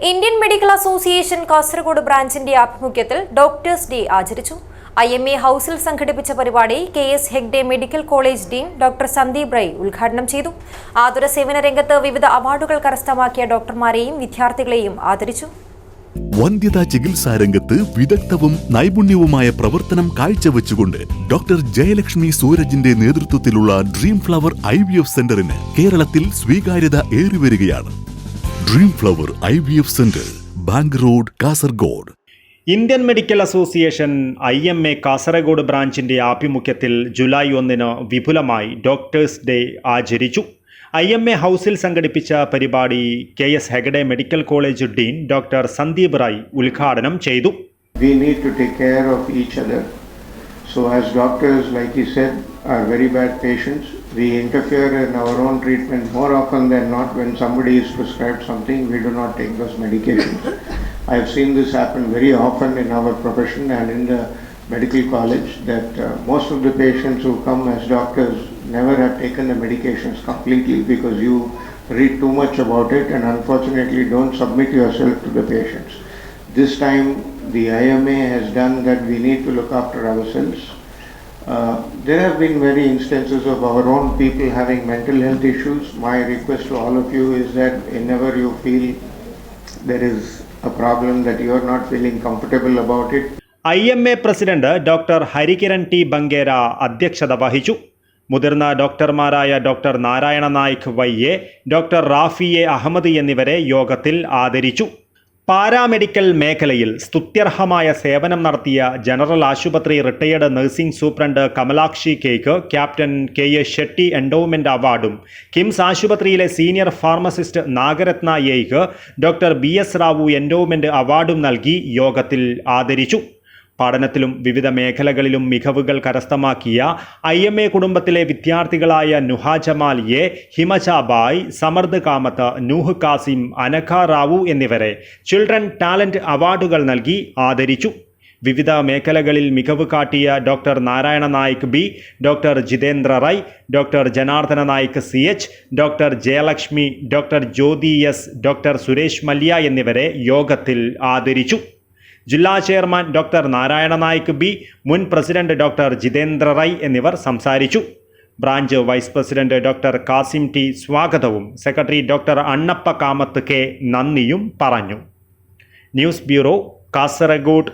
Indian medical association Kasaragod ബ്രാഞ്ചിന്റെ ആഭിമുഖ്യത്തിൽ doctors day ആചരിച്ചു. ഐ എം എ ഹൌസിൽ സംഘടിപ്പിച്ച പരിപാടി K S Hegde medical college dean doctor Sandeep Rai ഉദ്ഘാടനം ചെയ്തു. ആതുര സേവന രംഗത്ത് വിവിധ അവാർഡുകൾ കരസ്ഥമാക്കിയ ഡോക്ടർമാരെയും വിദ്യാർത്ഥികളെയും ആദരിച്ചു. വന്ധ്യതാ ചികിത്സാ രംഗത്ത് വിദഗ്ധവും നൈപുണ്യവുമായ പ്രവർത്തനം കാഴ്ചവെച്ചുകൊണ്ട് ഡോക്ടർ ജയലക്ഷ്മി സൂരജിന്റെ നേതൃത്വത്തിലുള്ള ഡ്രീം ഫ്ലവർ ഐ സെന്ററിന് കേരളത്തിൽ സ്വീകാര്യത ഏറിവരികയാണ്. Dream flower I V F centre bank road Kasaragod Indian medical association I M A Kasaragod ബ്രാഞ്ചിന്റെ ആഭിമുഖ്യത്തിൽ ജൂലൈ ഒന്നിന് വിപുലമായി ഡോക്ടേഴ്സ് ഡേ ആചരിച്ചു. ഐ എം എ ഹൗസിൽ സംഘടിപ്പിച്ച പരിപാടി K S Hegde medical college dean doctor Sandeep Rai ഉദ്ഘാടനം ചെയ്തു. We need to take care of each other. So, as doctors, like he said, are very bad patients, we interfere in our own treatment more often than not. When somebody is prescribed something, we do not take those medications. I have seen this happen very often in our profession and in the medical college that uh, most of the patients who come as doctors never have taken the medications completely because you read too much about it and unfortunately don't submit yourself to the patients. This time, the IMA has done that we need to look after ourselves. Uh, there have been many instances of our own people having mental health issues. My request to all of you is that whenever you feel there is a problem that you are not feeling comfortable about it, I M A president doctor Harikiran T Bankera അധ്യക്ഷത വഹിച്ചു മുതിർന്ന ഡോക്ടർമാരായ doctor Narayana Naik Y A doctor Rafi A Ahmed എന്നിവരെ യോഗത്തിൽ ആദരിച്ചു paramedical മേഖലയിൽ സ്തുത്യർഹമായ സേവനം നടത്തിയ general ആശുപത്രി retired nursing superintendent Kamalakshi cake captain K A Shetty endowment അവാർഡും കിംസ് ആശുപത്രിയിലെ സീനിയർ ഫാർമസിസ്റ്റ് നാഗരത്ന എയ്ക്ക് doctor B S Rao endowment അവാർഡും നൽകി യോഗത്തിൽ ആദരിച്ചു. പഠനത്തിലും വിവിധ മേഖലകളിലും മികവുകൾ കരസ്ഥമാക്കിയ ഐ എം എ കുടുംബത്തിലെ വിദ്യാർത്ഥികളായ നുഹ ജമാലിയെ എ ഹിമജ ബായ് സമർദ് കാമത്ത് നൂഹ് കാസിം അനഖ റാവു എന്നിവരെ ചിൽഡ്രൻ ടാലന്റ് അവാർഡുകൾ നൽകി ആദരിച്ചു. വിവിധ മേഖലകളിൽ മികവ് കാട്ടിയ doctor Narayana Naik B doctor Jitendra Rai doctor Janardhana Naik C H doctor Jayalakshmi doctor Jyothi S doctor Suresh Mallya എന്നിവരെ യോഗത്തിൽ ആദരിച്ചു. ജില്ലാ chairman doctor Narayana Naik B മുൻ പ്രസിഡന്റ് ഡോക്ടർ ജിതേന്ദ്ര റൈ എന്നിവർ സംസാരിച്ചു. Branch vice president doctor Kasim T സ്വാഗതവും secretary doctor Annappa Kamath K നന്ദിയും പറഞ്ഞു. News bureau Kasaragod.